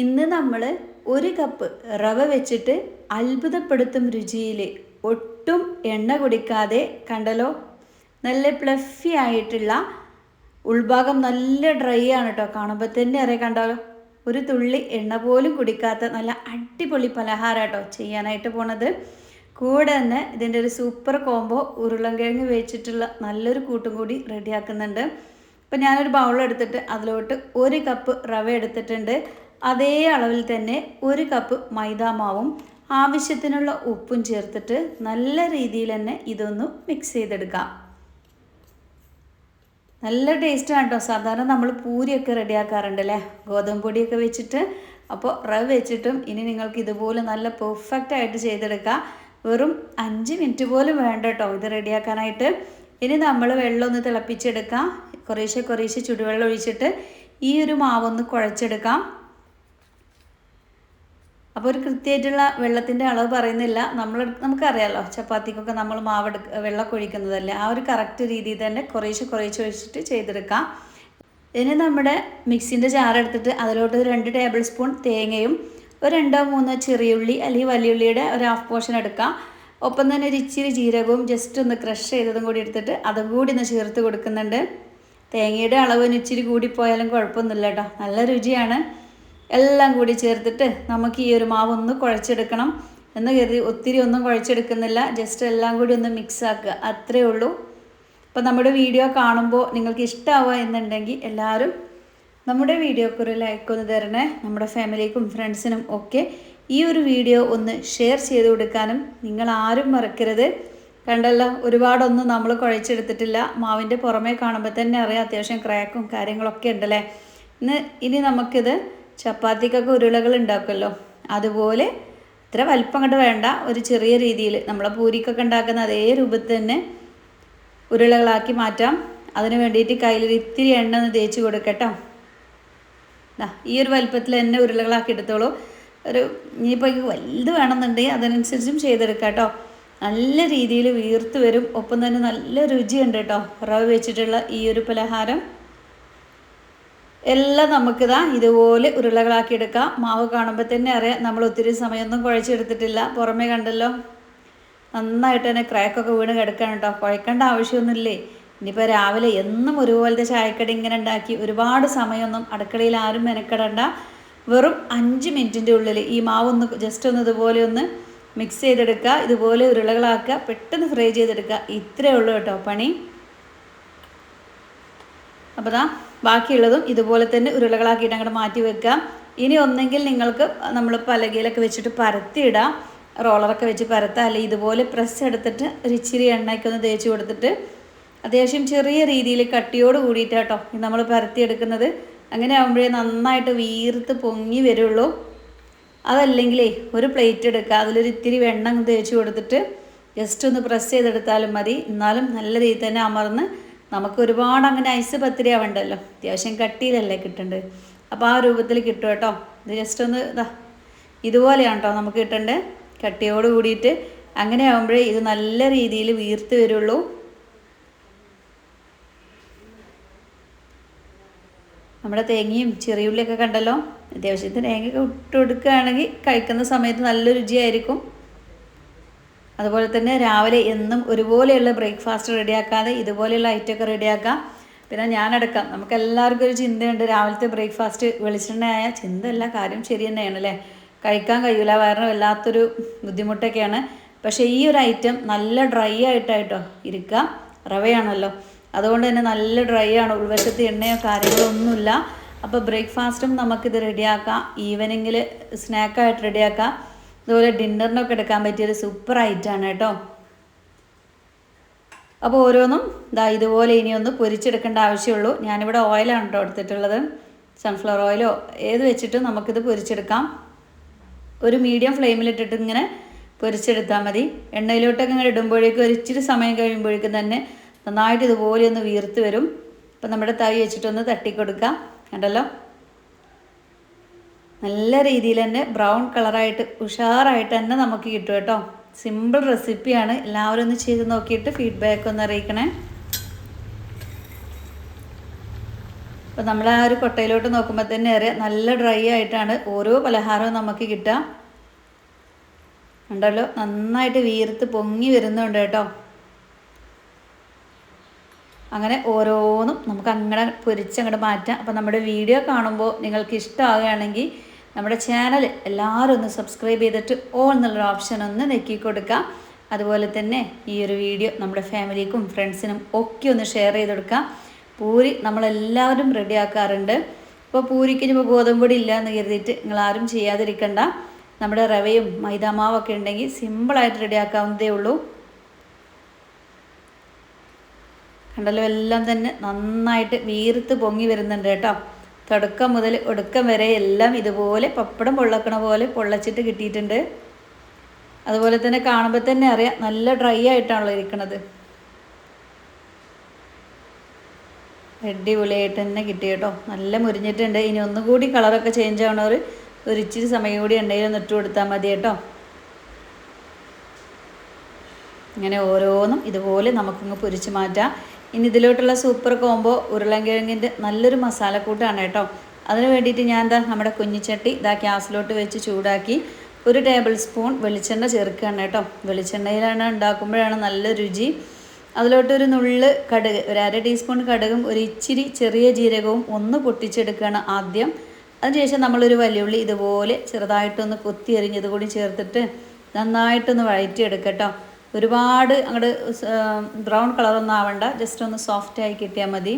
ഇന്ന് നമ്മൾ ഒരു കപ്പ് റവ വെച്ചിട്ട് അത്ഭുതപ്പെടുത്തും രുചിയിൽ ഒട്ടും എണ്ണ കുടിക്കാതെ കണ്ടല്ലോ? നല്ല പ്ലഫി ആയിട്ടുള്ള ഉൾഭാഗം നല്ല ഡ്രൈ ആണ് കേട്ടോ കാണുമ്പോൾ തന്നെ അറിയാം കണ്ടല്ലോ ഒരു തുള്ളി എണ്ണ പോലും കുടിക്കാത്ത നല്ല അടിപൊളി പലഹാരം കേട്ടോ ചെയ്യാനായിട്ട് പോണത്. കൂടെ തന്നെ ഇതിന്റെ ഒരു സൂപ്പർ കോംബോ ഉരുളൻകിഴങ്ങ് വെച്ചിട്ടുള്ള നല്ലൊരു കൂട്ടും കൂടി റെഡിയാക്കുന്നുണ്ട് അപ്പം ഞാനൊരു ബൗൾ എടുത്തിട്ട് അതിലോട്ട് ഒരു കപ്പ് റവ എടുത്തിട്ടുണ്ട്. അതേ അളവിൽ തന്നെ ഒരു കപ്പ് മൈദാമാവും ആവശ്യത്തിനുള്ള ഉപ്പും ചേർത്തിട്ട് നല്ല രീതിയിൽ തന്നെ ഇതൊന്ന് മിക്സ് ചെയ്തെടുക്കാം. നല്ല ടേസ്റ്റാണ് കേട്ടോ സാധാരണ നമ്മൾ പൂരിയൊക്കെ റെഡിയാക്കാറുണ്ട് അല്ലേ ഗോതമ്പ് പൊടിയൊക്കെ വെച്ചിട്ട് അപ്പോൾ റവ് വെച്ചിട്ടും ഇനി നിങ്ങൾക്ക് ഇതുപോലെ നല്ല പെർഫെക്റ്റ് ആയിട്ട് ചെയ്തെടുക്കാം. വെറും അഞ്ച് മിനിറ്റ് പോലും വേണ്ട കേട്ടോ ഇത് റെഡിയാക്കാനായിട്ട് ഇനി നമ്മൾ വെള്ളം ഒന്ന് തിളപ്പിച്ചെടുക്കാം. കുറേശ്ശെ കുറേശ്ശെ ചുടുവെള്ളം ഒഴിച്ചിട്ട് ഈ ഒരു മാവൊന്ന് കുഴച്ചെടുക്കാം. അപ്പോൾ ഒരു കൃത്യമായിട്ടുള്ള വെള്ളത്തിന്റെ അളവ് പറയുന്നില്ല. നമ്മൾ നമുക്കറിയാമല്ലോ ചപ്പാത്തിക്കൊക്കെ നമ്മൾ മാവ് എടുക്ക വെള്ളമൊക്കെ ഒഴിക്കുന്നതല്ലേ? ആ ഒരു കറക്റ്റ് രീതിയിൽ തന്നെ കുറേശ്ശെ കുറേശ്ശെ ഒഴിച്ചിട്ട് ചെയ്തെടുക്കാം. ഇനി നമ്മുടെ മിക്സിന്റെ ജാർ എടുത്തിട്ട് അതിലോട്ട് രണ്ട് ടേബിൾ സ്പൂൺ തേങ്ങയും ഒരു രണ്ടോ മൂന്നോ ചെറിയുള്ളി അല്ലെങ്കിൽ വലിയുള്ളിയുടെ ഒരു ഹാഫ് പോർഷൻ എടുക്കാം. ഒപ്പം തന്നെ ഒരു ഇച്ചിരി ജീരകവും ജസ്റ്റ് ഒന്ന് ക്രഷ് ചെയ്തതും കൂടി എടുത്തിട്ട് അതും കൂടി ഒന്ന് ചേർത്ത് കൊടുക്കുന്നുണ്ട്. തേങ്ങയുടെ അളവിന് ഇച്ചിരി കൂടിപ്പോയാലും കുഴപ്പമൊന്നുമില്ല കേട്ടോ. നല്ല രുചിയാണ്. എല്ലാം കൂടി ചേർത്തിട്ട് നമുക്ക് ഈ ഒരു മാവ് ഒന്ന് കുഴച്ചെടുക്കണം എന്ന് കരുതി ഒത്തിരി ഒന്നും കുഴച്ചെടുക്കുന്നില്ല. ജസ്റ്റ് എല്ലാം കൂടി ഒന്ന് മിക്സ് ആക്കുക. അത്രേ ഉള്ളൂ. അപ്പോൾ നമ്മുടെ വീഡിയോ കാണുമ്പോൾ നിങ്ങൾക്ക് ഇഷ്ടമാവുക എന്നുണ്ടെങ്കിൽ എല്ലാവരും നമ്മുടെ വീഡിയോക്ക് ഒരു ലൈക്ക് ഒന്ന് തരണേ. നമ്മുടെ ഫാമിലിക്കും ഫ്രണ്ട്സിനും ഒക്കെ ഈ ഒരു വീഡിയോ ഒന്ന് ഷെയർ ചെയ്ത് കൊടുക്കാനും നിങ്ങൾ ആരും മറക്കരുത്. കണ്ടല്ലോ ഒരുപാടൊന്നും നമ്മൾ കുഴച്ചെടുത്തിട്ടില്ല. മാവിന്റെ പുറമേ കാണുമ്പോൾ തന്നെ അറിയാം അത്യാവശ്യം ക്രാക്കും കാര്യങ്ങളൊക്കെ ഉണ്ടല്ലേ? ഇന്ന് ഇനി നമുക്കിത് ചപ്പാത്തിക്കൊക്കെ ഉരുളകൾ ഉണ്ടാക്കുമല്ലോ. അതുപോലെ ഇത്ര വലിപ്പം കണ്ട് വേണ്ട. ഒരു ചെറിയ രീതിയിൽ നമ്മളെ പൂരിക്കൊക്കെ ഉണ്ടാക്കുന്ന അതേ രൂപത്തിൽ തന്നെ ഉരുളകളാക്കി മാറ്റാം. അതിന് വേണ്ടിയിട്ട് കയ്യിൽ ഇത്തിരി എണ്ണ ഒന്ന് തേച്ച് കൊടുക്കട്ടോ. ഈ ഒരു വലിപ്പത്തിൽ തന്നെ ഉരുളകളാക്കി എടുത്തോളൂ. ഒരു ഇനിയിപ്പോൾ വലുത് വേണമെന്നുണ്ടെങ്കിൽ അതിനനുസരിച്ചും ചെയ്തെടുക്കാം കേട്ടോ നല്ല രീതിയിൽ വീർത്ത് വരും. ഒപ്പം തന്നെ നല്ല രുചിയുണ്ട് കേട്ടോ. റവ വെച്ചിട്ടുള്ള ഈ ഒരു പലഹാരം. എല്ലാം നമുക്കിതാ ഇതുപോലെ ഉരുളകളാക്കി എടുക്കാം മാവ് കാണുമ്പോൾ തന്നെ അറിയാം നമ്മൾ ഒത്തിരി സമയമൊന്നും കുഴച്ചെടുത്തിട്ടില്ല. പുറമേ കണ്ടല്ലോ നന്നായിട്ട് തന്നെ ക്രാക്കൊക്കെ വീണ് കിടക്കണം കേട്ടോ കുഴക്കേണ്ട ആവശ്യമൊന്നുമില്ലേ? ഇനിയിപ്പോൾ രാവിലെ എന്നും ഒരുപോലത്തെ ചായക്കടി ഇങ്ങനെ ഉണ്ടാക്കി ഒരുപാട് സമയമൊന്നും അടുക്കളയിൽ ആരും മെനക്കെടണ്ട. വെറും അഞ്ച് മിനിറ്റിന്റെ ഉള്ളിൽ ഈ ഒന്ന് ജസ്റ്റ് ഒന്ന് ഇതുപോലെ ഒന്ന് മിക്സ് ചെയ്തെടുക്കുക ഇതുപോലെ ഉരുളകളാക്കുക പെട്ടെന്ന് ഫ്രൈ ചെയ്തെടുക്കുക. ഇത്രയേ ഉള്ളൂ കേട്ടോ പണി. അപ്പോൾ ദാ ബാക്കിയുള്ളതും ഇതുപോലെ തന്നെ ഉരുളകളാക്കിയിട്ട് അങ്ങോട്ട് മാറ്റി വെക്കാം. ഇനി ഒന്നെങ്കിൽ നിങ്ങൾക്ക് നമ്മൾ പലകയിലൊക്കെ വെച്ചിട്ട് പരത്തിയിടാം. റോളറൊക്കെ വെച്ച് പരത്താം. അല്ലെങ്കിൽ ഇതുപോലെ പ്രസ് എടുത്തിട്ട് ഒരു ഇച്ചിരി എണ്ണയ്ക്ക് ഒന്ന് തേച്ച് കൊടുത്തിട്ട് അത്യാവശ്യം ചെറിയ രീതിയിൽ കട്ടിയോട് കൂടിയിട്ട് കേട്ടോ നമ്മൾ പരത്തിയെടുക്കുന്നത്. അങ്ങനെ ആകുമ്പോഴേ നന്നായിട്ട് വീർത്ത് പൊങ്ങി വരുള്ളൂ. അതല്ലെങ്കിലേ ഒരു പ്ലേറ്റ് എടുക്കുക അതിലൊരു ഇത്തിരി വെണ്ണ തേച്ച് കൊടുത്തിട്ട് ജസ്റ്റ് ഒന്ന് പ്രസ് ചെയ്തെടുത്താലും മതി. എന്നാലും നല്ല രീതിയിൽ തന്നെ അമർന്ന് നമുക്ക് ഒരുപാട് അങ്ങനെ ഐസ് പത്തിരി ആവണ്ടല്ലോ അത്യാവശ്യം കട്ടിയിലല്ലേ കിട്ടേണ്ടത് അപ്പോൾ ആ രൂപത്തിൽ കിട്ടും കേട്ടോ. ഇത് ജസ്റ്റ് ഒന്ന് ഇതാ ഇതുപോലെയാണ് കേട്ടോ നമുക്ക് കിട്ടേണ്ടത് കട്ടിയോട് കൂടിയിട്ട് അങ്ങനെ ആകുമ്പോഴേ ഇത് നല്ല രീതിയിൽ വീർത്ത് വരുള്ളൂ. നമ്മുടെ തേങ്ങയും ചെറിയുള്ളിയൊക്കെ കണ്ടല്ലോ. അത്യാവശ്യത്തിന് തേങ്ങയൊക്കെ ഇട്ട് കൊടുക്കുകയാണെങ്കിൽ കഴിക്കുന്ന സമയത്ത് നല്ല രുചിയായിരിക്കും. അതുപോലെ തന്നെ രാവിലെ എന്നും ഒരുപോലെയുള്ള ബ്രേക്ക്ഫാസ്റ്റ് റെഡിയാക്കാതെ ഇതുപോലെയുള്ള ഐറ്റമൊക്കെ റെഡിയാക്കാം. പിന്നെ ഞാനടക്കാം. നമുക്ക് എല്ലാവർക്കും ഒരു ചിന്തയുണ്ട്. രാവിലത്തെ ബ്രേക്ക്ഫാസ്റ്റ് വെളിച്ചെണ്ണയായ ചിന്തയല്ല കാര്യം ശരി തന്നെയാണ് അല്ലേ? കഴിക്കാൻ കഴിയില്ല കാരണം വല്ലാത്തൊരു ബുദ്ധിമുട്ടൊക്കെയാണ്. പക്ഷേ ഈ ഒരു ഐറ്റം നല്ല ഡ്രൈ ആയിട്ടായിട്ടോ ഇരിക്കുക റവയാണല്ലോ. അതുകൊണ്ട് തന്നെ നല്ല ഡ്രൈ ആണ്. ഉൾവശത്ത് എണ്ണയോ കാര്യങ്ങളോ ഒന്നുമില്ല. അപ്പോൾ ബ്രേക്ക്ഫാസ്റ്റും നമുക്കിത് റെഡിയാക്കാം. ഈവനിങ്ങിൽ സ്നാക്കായിട്ട് റെഡിയാക്കാം. അതുപോലെ ഡിന്നറിനൊക്കെ എടുക്കാൻ പറ്റിയൊരു സൂപ്പർ ഐറ്റാണ് കേട്ടോ. അപ്പോൾ ഓരോന്നും ഇതാ ഇതുപോലെ ഇനി ഒന്ന് പൊരിച്ചെടുക്കേണ്ട ആവശ്യമുള്ളൂ. ഞാനിവിടെ ഓയിലാണ് കേട്ടോ എടുത്തിട്ടുള്ളത്. സൺഫ്ലവർ ഓയിലോ ഏത് വെച്ചിട്ടും നമുക്കിത് പൊരിച്ചെടുക്കാം. ഒരു മീഡിയം ഫ്ലെയിമിലിട്ടിട്ട് ഇങ്ങനെ പൊരിച്ചെടുത്താൽ മതി. എണ്ണയിലോട്ടൊക്കെ ഇങ്ങനെ ഇടുമ്പോഴേക്കും ഒരു ഇച്ചിരി സമയം കഴിയുമ്പോഴേക്കും തന്നെ നന്നായിട്ട് ഇതുപോലെ ഒന്ന് വീർത്ത് വരും. അപ്പം നമ്മുടെ തൈ വെച്ചിട്ടൊന്ന് തട്ടിക്കൊടുക്കാം. കണ്ടല്ലോ? നല്ല രീതിയിൽ തന്നെ ബ്രൗൺ കളറായിട്ട് ഉഷാറായിട്ട് തന്നെ നമുക്ക് കിട്ടും കേട്ടോ. സിമ്പിൾ റെസിപ്പിയാണ് എല്ലാവരും ഒന്ന് ചെയ്ത് നോക്കിയിട്ട് ഫീഡ്ബാക്ക് ഒന്ന് അറിയിക്കണേ. അപ്പോൾ നമ്മൾ ആ ഒരു കൊട്ടയിലോട്ട് നോക്കുമ്പോൾ തന്നെ അറിയാം നല്ല ഡ്രൈ ആയിട്ടാണ് ഓരോ പലഹാരവും നമുക്ക് കിട്ടുക. ഉണ്ടല്ലോ നന്നായിട്ട് വീർത്ത് പൊങ്ങി വരുന്നുണ്ട് കേട്ടോ. അങ്ങനെ ഓരോന്നും നമുക്ക് അങ്ങനെ പൊരിച്ചങ്ങോട്ട് മാറ്റാം. അപ്പോൾ നമ്മുടെ വീഡിയോ കാണുമ്പോൾ നിങ്ങൾക്ക് ഇഷ്ടമാവുകയാണെങ്കിൽ നമ്മുടെ ചാനൽ എല്ലാവരും ഒന്ന് സബ്സ്ക്രൈബ് ചെയ്തിട്ട് ഓൾ എന്നുള്ളൊരു ഓപ്ഷൻ ഒന്ന് നെക്കി കൊടുക്കാം. അതുപോലെ തന്നെ ഈ ഒരു വീഡിയോ നമ്മുടെ ഫാമിലിക്കും ഫ്രണ്ട്സിനും ഒക്കെ ഒന്ന് ഷെയർ ചെയ്ത് കൊടുക്കാം. പൂരി നമ്മളെല്ലാവരും റെഡിയാക്കാറുണ്ട് ഇപ്പോൾ പൂരിക്ക് ഇപ്പോൾ ഗോതമ്പൊടി ഇല്ല എന്ന് കരുതിയിട്ട് നിങ്ങളാരും ചെയ്യാതിരിക്കണ്ട. നമ്മുടെ റവയും മൈദാമാവൊക്കെ ഉണ്ടെങ്കിൽ സിമ്പിളായിട്ട് റെഡിയാക്കാവുന്നതേ ഉള്ളൂ. കണ്ടല്ലോ എല്ലാം തന്നെ നന്നായിട്ട് വീർത്ത് പൊങ്ങി വരുന്നുണ്ട് കേട്ടോ. തുടക്കം മുതൽ ഒടുക്കം വരെ എല്ലാം ഇതുപോലെ പപ്പടം പൊള്ളക്കണ പോലെ പൊള്ളച്ചിട്ട് കിട്ടിയിട്ടുണ്ട്. അതുപോലെ തന്നെ കാണുമ്പോൾ തന്നെ അറിയാം നല്ല ഡ്രൈ ആയിട്ടാണല്ലോ ഇരിക്കണത്. അടിപൊളിയായിട്ട് തന്നെ കിട്ടി കേട്ടോ. നല്ല മുരിഞ്ഞിട്ടുണ്ട്. ഇനി ഒന്നുകൂടി കളറൊക്കെ ചേഞ്ച് ആവണവർ ഒരു ഇച്ചിരി സമയം കൂടി എണ്ണയിൽ ഇട്ട് കൊടുത്താൽ മതി കേട്ടോ. ഇങ്ങനെ ഓരോന്നും ഇതുപോലെ നമുക്കിങ്ങ് പൊരിച്ച് മാറ്റാം. ഇനി ഇതിലോട്ടുള്ള സൂപ്പർ കോംബോ ഉരുളൻകിഴങ്ങിന്റെ നല്ലൊരു മസാലക്കൂട്ടാണ് കേട്ടോ. അതിന് വേണ്ടിയിട്ട് ഞാൻ എന്താ നമ്മുടെ കുഞ്ഞിച്ചട്ടി ഇതാ ഗ്യാസിലോട്ട് വെച്ച് ചൂടാക്കി ഒരു ടേബിൾ സ്പൂൺ വെളിച്ചെണ്ണ ചേർക്കുകയാണ് കേട്ടോ. വെളിച്ചെണ്ണയിലാണ് ഉണ്ടാക്കുമ്പോഴാണ് നല്ല രുചി. അതിലോട്ടൊരു നുള്ള് കടുക് ഒരു അര ടീസ്പൂൺ കടുകും ഒരു ഇച്ചിരി ചെറിയ ജീരകവും ഒന്ന് പൊട്ടിച്ചെടുക്കുകയാണ് ആദ്യം. അതിനുശേഷം നമ്മളൊരു വലിയുള്ളി ഇതുപോലെ ചെറുതായിട്ടൊന്ന് കൊത്തി എറിഞ്ഞത് കൂടി ചേർത്തിട്ട് നന്നായിട്ടൊന്ന് വഴറ്റിയെടുക്കട്ടോ ഒരുപാട് അങ്ങോട്ട് ബ്രൗൺ കളറൊന്നും ആവണ്ട. ജസ്റ്റ് ഒന്ന് സോഫ്റ്റ് ആയി കിട്ടിയാൽ മതി.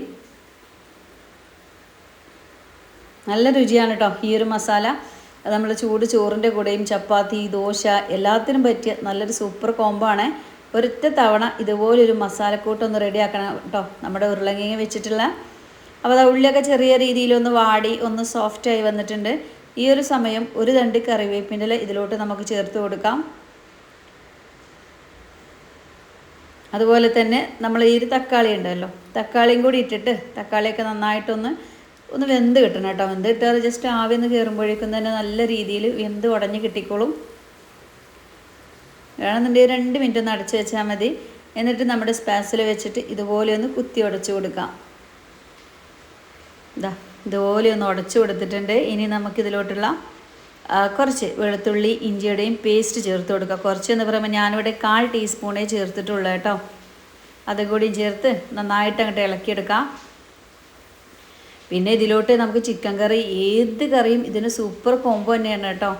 നല്ല രുചിയാണ് കേട്ടോ ഈ ഒരു മസാല. നമ്മൾ ചൂട് ചോറിന്റെ കൂടെയും ചപ്പാത്തി ദോശ എല്ലാത്തിനും പറ്റിയ നല്ലൊരു സൂപ്പർ കോംബോ ആണ്. ഒരൊറ്റ തവണ ഇതുപോലൊരു മസാലക്കൂട്ടൊന്ന് റെഡിയാക്കണം കേട്ടോ നമ്മുടെ ഉരുളങ്ങിങ്ങ വെച്ചിട്ടുള്ള. അപ്പോൾ അത് ഉള്ളിയൊക്കെ ചെറിയ രീതിയിലൊന്ന് വാടി ഒന്ന് സോഫ്റ്റായി വന്നിട്ടുണ്ട്. ഈ ഒരു സമയം ഒരു തണ്ടി കറിവേപ്പിന്റെ ഇതിലോട്ട് നമുക്ക് ചേർത്ത് കൊടുക്കാം. അതുപോലെ തന്നെ നമ്മൾ ഈ ഒരു തക്കാളി ഉണ്ടല്ലോ തക്കാളിയും കൂടി ഇട്ടിട്ട് തക്കാളിയൊക്കെ നന്നായിട്ടൊന്ന് ഒന്ന് വെന്ത് കിട്ടണം കേട്ടോ. വെന്ത് കിട്ടാതെ ജസ്റ്റ് ആവിന്ന് കയറുമ്പോഴേക്കും തന്നെ നല്ല രീതിയിൽ വെന്ത് ഉടഞ്ഞ് കിട്ടിക്കോളും. വേണമെന്നുണ്ടെങ്കിൽ രണ്ട് മിനിറ്റ് ഒന്ന് അടച്ചു വെച്ചാൽ മതി. എന്നിട്ട് നമ്മുടെ സ്പാസിൽ വെച്ചിട്ട് ഇതുപോലെ ഒന്ന് കുത്തി ഉടച്ചു കൊടുക്കാം. ഇതാ ഇതുപോലെ ഒന്ന് ഉടച്ചു കൊടുത്തിട്ടുണ്ട്. ഇനി നമുക്കിതിലോട്ടുള്ള കുറച്ച് വെളുത്തുള്ളി ഇഞ്ചിയുടെയും പേസ്റ്റ് ചേർത്ത് കൊടുക്കുക. കുറച്ച് എന്ന് പറയുമ്പോൾ ഞാനിവിടെ കാൽ ടീസ്പൂണേ ചേർത്തിട്ടുള്ളൂ കേട്ടോ. അതുകൂടി ചേർത്ത് നന്നായിട്ട് അങ്ങോട്ട് ഇളക്കിയെടുക്കാം. പിന്നെ ഇതിലോട്ട് നമുക്ക് ചിക്കൻ കറി ഏത് കറിയും ഇതിന് സൂപ്പർ കോംബോ തന്നെയാണ് കേട്ടോ.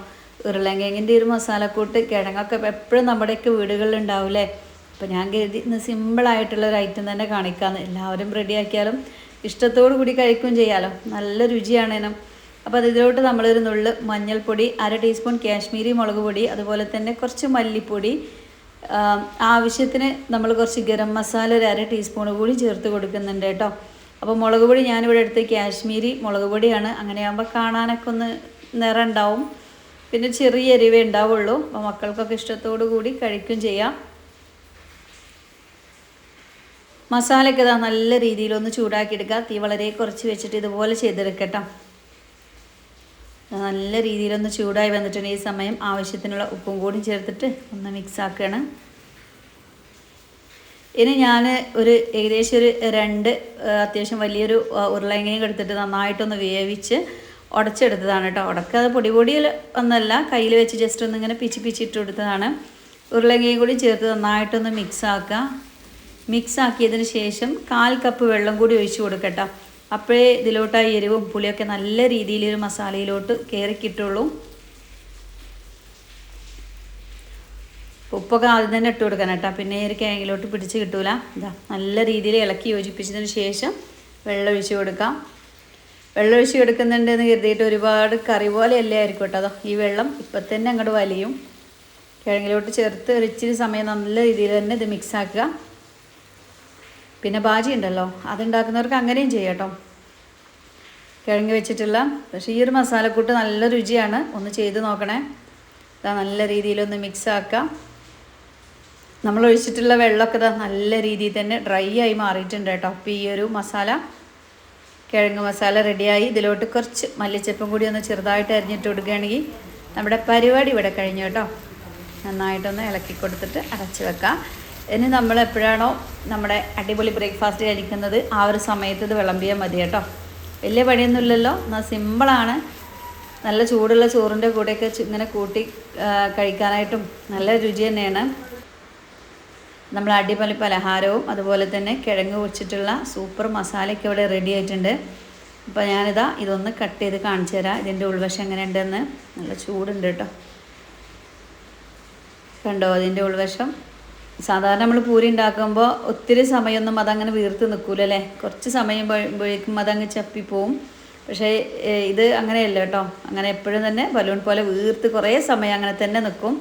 ഉരുളങ്കിഴങ്ങിന്റെ ഒരു മസാലക്കൂട്ട് കിഴങ്ങൊക്കെ എപ്പോഴും നമ്മുടെയൊക്കെ വീടുകളിൽ ഉണ്ടാവില്ലേ? അപ്പോൾ ഞാൻ കരുതി ഇന്ന് സിമ്പിളായിട്ടുള്ള ഒരു ഐറ്റം തന്നെ കാണിക്കാമെന്ന് എല്ലാവരും റെഡിയാക്കിയാലും ഇഷ്ടത്തോടു കൂടി കഴിക്കുകയും ചെയ്യാമല്ലോ നല്ല രുചിയാണ് ഇനം. അപ്പോൾ ഇതിലോട്ട് നമ്മളൊരു നുള്ള് മഞ്ഞൾപ്പൊടി അര ടീസ്പൂൺ കാശ്മീരി മുളക് പൊടി അതുപോലെ തന്നെ കുറച്ച് മല്ലിപ്പൊടി ആവശ്യത്തിന് നമ്മൾ കുറച്ച് ഗരം മസാല ഒരു അര ടീസ്പൂൺ കൂടി ചേർത്ത് കൊടുക്കുന്നുണ്ട് കേട്ടോ. അപ്പോൾ മുളക് പൊടി ഞാനിവിടെ എടുത്ത് കാശ്മീരി മുളക് പൊടിയാണ്. അങ്ങനെയാകുമ്പോൾ കാണാനൊക്കെ ഒന്ന് നിറം ഉണ്ടാവും പിന്നെ ചെറിയ എരിവേ ഉണ്ടാവുള്ളൂ. അപ്പോൾ മക്കൾക്കൊക്കെ ഇഷ്ടത്തോടു കൂടി കഴിക്കും ചെയ്യാം. മസാലയ്ക്ക് ഇതാ നല്ല രീതിയിലൊന്ന് ചൂടാക്കിയെടുക്കുക തീ വളരെ കുറച്ച് വെച്ചിട്ട് ഇതുപോലെ ചെയ്തെടുക്കട്ടോ. നല്ല രീതിയിലൊന്ന് ചൂടായി വന്നിട്ടുണ്ട്. ഈ സമയം ആവശ്യത്തിനുള്ള ഉപ്പും കൂടി ചേർത്തിട്ട് ഒന്ന് മിക്സ് ആക്കുകയാണ്. ഇനി ഞാൻ ഒരു ഏകദേശം ഒരു രണ്ട് അത്യാവശ്യം വലിയൊരു ഉരുളങ്ങനെയും എടുത്തിട്ട് നന്നായിട്ടൊന്ന് വേവിച്ച് ഉടച്ചെടുത്തതാണ് കേട്ടോ. ഉടക്ക അത് പൊടി പൊടിയിൽ ഒന്നല്ല കയ്യിൽ വെച്ച് ജസ്റ്റ് ഒന്ന് ഇങ്ങനെ പിച്ചി പിച്ചിട്ട് കൊടുത്തതാണ്. ഉരുളങ്ങയും കൂടി ചേർത്ത് നന്നായിട്ടൊന്ന് മിക്സ് ആക്കുക. മിക്സ് ആക്കിയതിന് ശേഷം കാൽ കപ്പ് വെള്ളം കൂടി ഒഴിച്ചു കൊടുക്കട്ടോ. അപ്പോഴേ ഇതിലോട്ട് ആ എരിവും പുളിയൊക്കെ നല്ല രീതിയിൽ ഒരു മസാലയിലോട്ട് കയറി കിട്ടുള്ളൂ ഉപ്പൊക്കെ ആദ്യം തന്നെ ഇട്ട് കൊടുക്കണം കേട്ടോ. പിന്നെ ഈ ഒരു കേങ്ങിലോട്ട് പിടിച്ച് കിട്ടൂല. ഇതാ നല്ല രീതിയിൽ ഇളക്കി യോജിപ്പിച്ചതിന് ശേഷം വെള്ളം ഒഴിച്ച് കൊടുക്കാം. വെള്ളം ഒഴിച്ച് കൊടുക്കുന്നുണ്ടെന്ന് കരുതിയിട്ട് ഒരുപാട് കറി പോലെ അല്ലേ ആയിരിക്കും കേട്ടോ. അതോ ഈ വെള്ളം ഇപ്പം തന്നെ അങ്ങോട്ട് വലിയും. കിഴങ്ങിലോട്ട് ചേർത്ത് ഒരു ഇച്ചിരി സമയം നല്ല രീതിയിൽ തന്നെ ഇത് മിക്സ് ആക്കുക. പിന്നെ ബാജി ഉണ്ടല്ലോ അതുണ്ടാക്കുന്നവർക്ക് അങ്ങനെയും ചെയ്യാം കേട്ടോ. കിഴങ്ങ് വെച്ചിട്ടുള്ള പക്ഷേ ഈ ഒരു മസാലക്കൂട്ട് നല്ല രുചിയാണ്. ഒന്ന് ചെയ്ത് നോക്കണേ. ഇതാ നല്ല രീതിയിലൊന്ന് മിക്സ് ആക്കാം. നമ്മൾ ഒഴിച്ചിട്ടുള്ള വെള്ളമൊക്കെ ഇതാ നല്ല രീതിയിൽ തന്നെ ഡ്രൈ ആയി മാറിയിട്ടുണ്ട് കേട്ടോ. അപ്പോൾ ഈ ഒരു മസാല കിഴങ്ങ് മസാല റെഡിയായി ഇതിലോട്ട് കുറച്ച് മല്ലിച്ചപ്പും കൂടി ഒന്ന് ചെറുതായിട്ട് അരിഞ്ഞിട്ട് കൊടുക്കുകയാണെങ്കിൽ നമ്മുടെ പരിപാടി ഇവിടെ കഴിഞ്ഞു കേട്ടോ. നന്നായിട്ടൊന്ന് ഇളക്കി കൊടുത്തിട്ട് അടച്ച് വെക്കാം. ഇനി നമ്മൾ എപ്പോഴാണോ നമ്മുടെ അടിപൊളി ബ്രേക്ക്ഫാസ്റ്റ് കഴിക്കുന്നത്? ആ ഒരു സമയത്ത് ഇത് വിളമ്പിയാൽ മതി കേട്ടോ. വലിയ പണിയൊന്നുമില്ലല്ലോ. എന്നാൽ സിമ്പിളാണ് നല്ല ചൂടുള്ള ചോറിന്റെ കൂടെയൊക്കെ ഇങ്ങനെ കൂട്ടി കഴിക്കാനായിട്ടും നല്ല രുചി തന്നെയാണ്. നമ്മൾ അടിപൊളി പലഹാരവും അതുപോലെ തന്നെ കിഴങ്ങ് വെച്ചിട്ടുള്ള സൂപ്പർ മസാലയൊക്കെ ഇവിടെ റെഡി ആയിട്ടുണ്ട്. അപ്പോൾ ഞാനിതാ ഇതൊന്ന് കട്ട് ചെയ്ത് കാണിച്ചു തരാം. ഇതിന്റെ ഉൾവശം എങ്ങനെയുണ്ടെന്ന്. നല്ല ചൂടുണ്ട് കേട്ടോ. കണ്ടോ? അതിന്റെ ഉൾവശം സാധാരണ നമ്മൾ പൂരി ഉണ്ടാക്കുമ്പോൾ ഒത്തിരി സമയമൊന്നും അതങ്ങനെ വീർത്ത് നിൽക്കൂലല്ലേ കുറച്ച് സമയം കഴിയുമ്പോഴേക്കും അതങ്ങ് ചപ്പിപ്പോവും. പക്ഷേ ഇത് അങ്ങനെയല്ല കേട്ടോ. അങ്ങനെ എപ്പോഴും തന്നെ ബലൂൺ പോലെ വീർത്ത് കുറേ സമയം അങ്ങനെ തന്നെ നിൽക്കും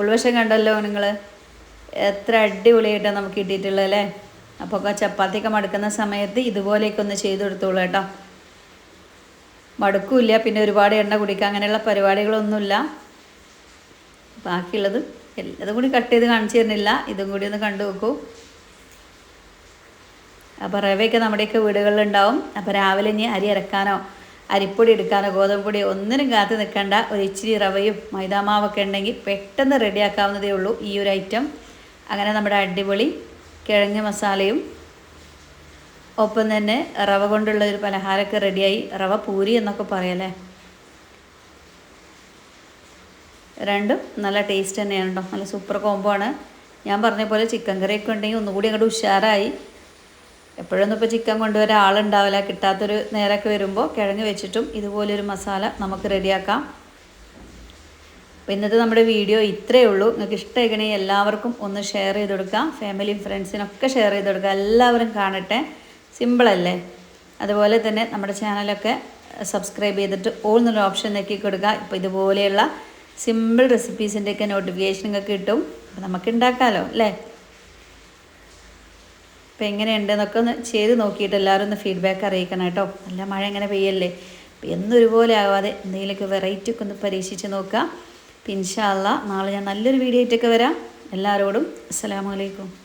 ഉൾവശം കണ്ടല്ലോ നിങ്ങൾ എത്ര അടിപൊളിയായിട്ടാണ് നമുക്ക് കിട്ടിയിട്ടുള്ളത് അല്ലേ അപ്പോൾ ചപ്പാത്തിയൊക്കെ മടുക്കുന്ന സമയത്ത് ഇതുപോലെയൊക്കെ ഒന്ന് ചെയ്ത് കൊടുത്തോളൂ കേട്ടോ. മടുക്കില്ല പിന്നെ ഒരുപാട് എണ്ണ കുടിക്കുക അങ്ങനെയുള്ള പരിപാടികളൊന്നുമില്ല. ബാക്കിയുള്ളത് എല്ലാതും കൂടി കട്ട് ചെയ്ത് കാണിച്ചു തരുന്നില്ല. ഇതും കൂടി ഒന്ന് കണ്ടു നോക്കൂ. അപ്പോൾ റവയൊക്കെ നമ്മുടെയൊക്കെ വീടുകളിലുണ്ടാവും. അപ്പോൾ രാവിലെ ഇനി അരി ഇറക്കാനോ അരിപ്പൊടി എടുക്കാനോ ഗോതമ്പ് പൊടി ഒന്നിനും കാത്ത് നിൽക്കേണ്ട. ഒരു ഇച്ചിരി റവയും മൈദാമാവൊക്കെ ഉണ്ടെങ്കിൽ പെട്ടെന്ന് റെഡിയാക്കാവുന്നതേ ഉള്ളൂ ഈ ഒരു ഐറ്റം. അങ്ങനെ നമ്മുടെ അടിപൊളി കിഴങ്ങ് മസാലയും ഒപ്പം തന്നെ റവ കൊണ്ടുള്ള ഒരു പലഹാരമൊക്കെ റെഡിയായി. റവ പൂരി എന്നൊക്കെ പറയല്ലേ? രണ്ടും നല്ല ടേസ്റ്റ് തന്നെയാണ് കേട്ടോ നല്ല സൂപ്പർ കോംബോ ആണ്. ഞാൻ പറഞ്ഞ പോലെ ചിക്കൻ കറിയൊക്കെ ഉണ്ടെങ്കിൽ ഒന്നുകൂടി അങ്ങോട്ട് ഉഷാറായി. എപ്പോഴൊന്നും ഇപ്പോൾ ചിക്കൻ കൊണ്ടുവരാൻ ആളുണ്ടാവില്ല. കിട്ടാത്തൊരു നേരമൊക്കെ വരുമ്പോൾ കിഴങ്ങ് വെച്ചിട്ടും ഇതുപോലൊരു മസാല നമുക്ക് റെഡിയാക്കാം. അപ്പോൾ ഇന്നത്തെ നമ്മുടെ വീഡിയോ ഇത്രയേ ഉള്ളൂ. നിങ്ങൾക്ക് ഇഷ്ടമായിക്കണേ എല്ലാവർക്കും ഒന്ന് ഷെയർ ചെയ്ത് കൊടുക്കാം ഫാമിലിയും ഫ്രണ്ട്സിനൊക്കെ ഷെയർ ചെയ്ത് കൊടുക്കുക. എല്ലാവരും കാണട്ടെ. സിമ്പിളല്ലേ അതുപോലെ തന്നെ നമ്മുടെ ചാനലൊക്കെ സബ്സ്ക്രൈബ് ചെയ്തിട്ട് ഓൾ എന്നുള്ള ഓപ്ഷൻ നെക്കി കൊടുക്കുക. ഇപ്പോൾ ഇതുപോലെയുള്ള സിമ്പിൾ റെസിപ്പീസിന്റെയൊക്കെ നോട്ടിഫിക്കേഷൻ നിങ്ങൾക്ക് കിട്ടും. അപ്പോൾ നമുക്ക് ഉണ്ടാക്കാമല്ലോ അല്ലേ? അപ്പോൾ എങ്ങനെയുണ്ടെന്നൊക്കെ ഒന്ന് ചെയ്ത് നോക്കിയിട്ട് എല്ലാവരും ഒന്ന് ഫീഡ്ബാക്ക് അറിയിക്കണം കേട്ടോ. നല്ല മഴ എങ്ങനെ പെയ്യല്ലേ? അപ്പോൾ എന്നൊരുപോലെ ആവാതെ എന്തെങ്കിലുമൊക്കെ വെറൈറ്റി ഒക്കെ ഒന്ന് പരീക്ഷിച്ച് നോക്കുക അള്ളാ നാളെ ഞാൻ നല്ലൊരു വീഡിയോ ആയിട്ടൊക്കെ വരാം. എല്ലാവരോടും അസ്സലാമു അലൈക്കും.